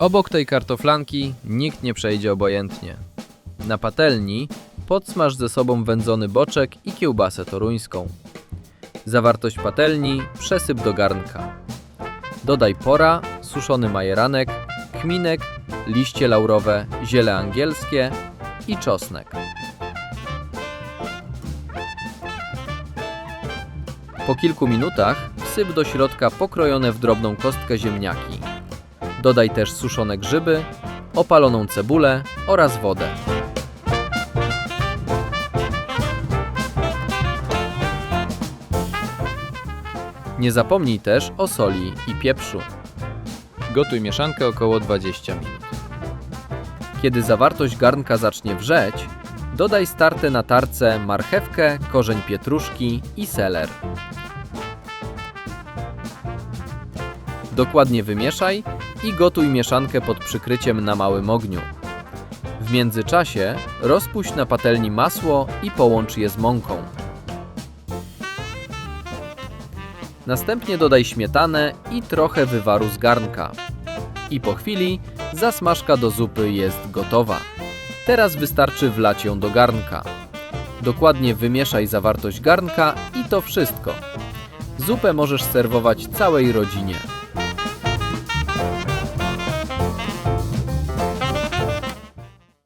Obok tej kartoflanki nikt nie przejdzie obojętnie. Na patelni podsmaż ze sobą wędzony boczek i kiełbasę toruńską. Zawartość patelni przesyp do garnka. Dodaj pora, suszony majeranek, kminek, liście laurowe, ziele angielskie i czosnek. Po kilku minutach wsyp do środka pokrojone w drobną kostkę ziemniaki. Dodaj też suszone grzyby, opaloną cebulę oraz wodę. Nie zapomnij też o soli i pieprzu. Gotuj mieszankę około 20 minut. Kiedy zawartość garnka zacznie wrzeć, dodaj starte na tarce marchewkę, korzeń pietruszki i seler. Dokładnie wymieszaj i gotuj mieszankę pod przykryciem na małym ogniu. W międzyczasie rozpuść na patelni masło i połącz je z mąką. Następnie dodaj śmietanę i trochę wywaru z garnka. I po chwili zasmażka do zupy jest gotowa. Teraz wystarczy wlać ją do garnka. Dokładnie wymieszaj zawartość garnka i to wszystko. Zupę możesz serwować całej rodzinie.